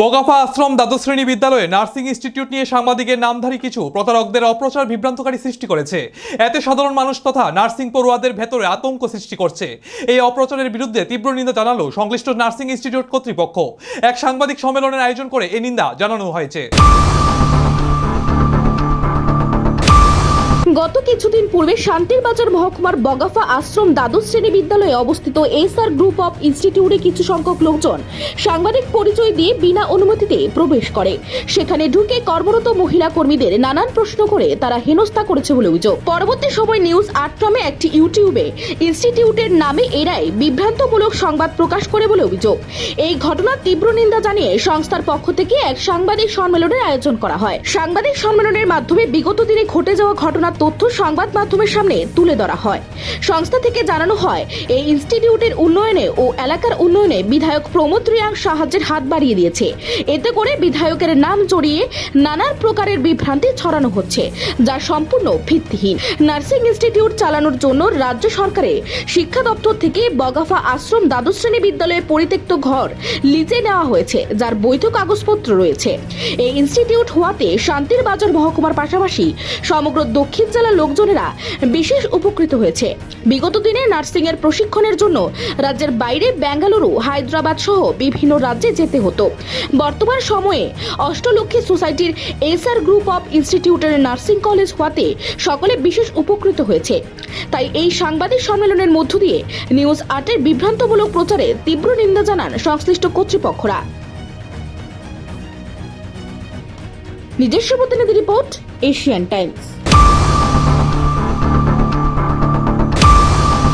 বগাফা আশ্রম দ্বাদশ শ্রেণি বিদ্যালয়ে নার্সিং ইনস্টিটিউট নিয়ে সাংবাদিকের নামধারী কিছু প্রতারকদের অপ্রচার বিভ্রান্তকারী সৃষ্টি করেছে। এতে সাধারণ মানুষ তথা নার্সিং পড়ুয়াদের ভেতরে আতঙ্ক সৃষ্টি করছে। এই অপ্রচারের বিরুদ্ধে তীব্র নিন্দা জানালো সংশ্লিষ্ট নার্সিং ইনস্টিটিউট কর্তৃপক্ষ। এক সাংবাদিক সম্মেলনের আয়োজন করে এই নিন্দা জানানো হয়েছে। কিছুদিন পূর্বে শান্তির বাজার মহকুমার বগাফা আশ্রম দ্বাদশ শ্রেণি বিদ্যালয়ে অবস্থিত এসআর গ্রুপ অফ ইনস্টিটিউটে কিছু সংখ্যক লোকজন সাংবাদিক পরিচয় দিয়ে বিনা অনুমতিতে প্রবেশ করে। সেখানে ঢুকে কর্মরত মহিলা কর্মীদের নানান প্রশ্ন করে তারা হেনস্থা করেছে বলে অভিযোগ। পরবর্তী সময় নিউজ আট নামে একটি ইউটিউবে ইনস্টিটিউটের নামে এরাই বিভ্রান্তমূলক সংবাদ প্রকাশ করে বলে অভিযোগ। এই ঘটনার তীব্র নিন্দা জানিয়ে সংস্থার পক্ষ থেকে এক সাংবাদিক সম্মেলনের আয়োজন করা হয়। সাংবাদিক সম্মেলনের মাধ্যমে বিগত দিনে ঘটে যাওয়া ঘটনার তথ্য সংবাদ মাধ্যমের সামনে তুলে ধরা হয়। সংস্থা থেকে জানানো হয়, এই ইনস্টিটিউটের উন্নয়নে ও এলাকার উন্নয়নে বিধায়ক প্রমোদ রিয়াং সাহায্যের হাত বাড়িয়ে দিয়েছে। এতে করে বিধায়কের নাম জড়িয়ে নানান প্রকারের বিভ্রান্তি ছড়ানো হচ্ছে, যা সম্পূর্ণ ভিত্তিহীন। নার্সিং ইনস্টিটিউট চালানোর জন্য রাজ্য সরকারের শিক্ষা দপ্তর থেকে বগাফা আশ্রম দ্বাদশ শ্রেণি বিদ্যালয়ের পরিত্যক্ত ঘর লিজে নেওয়া হয়েছে, যার বৈধ কাগজপত্র রয়েছে। এই ইনস্টিটিউট হওয়াতে শান্তির বাজার মহকুমার পাশাপাশি সমগ্র দক্ষিণ জেলার লোকজনেরা বিশেষ উপকৃত হয়েছে। বিগত দিনে নার্সিং এর প্রশিক্ষণের জন্য রাজ্যের বাইরে বেঙ্গালুরু হায়দ্রাবাদ সহ বিভিন্ন রাজ্যে যেতে হতো। বর্তমান সময়ে অষ্টলক্ষ্মী সোসাইটির এসআর গ্রুপ অফ ইনস্টিটিউটের নার্সিং কলেজ হওয়াতে সকলে বিশেষ উপকৃত হয়েছে। তাই এই সাংবাদিক সম্মেলনের মধ্য দিয়ে নিউজ আটের বিভ্রান্তমূলক প্রচারে তীব্র নিন্দা জানান সংশ্লিষ্ট কর্তৃপক্ষরা। নিজস্ব প্রতিনিধি রিপোর্ট এশিয়ান টাইমস।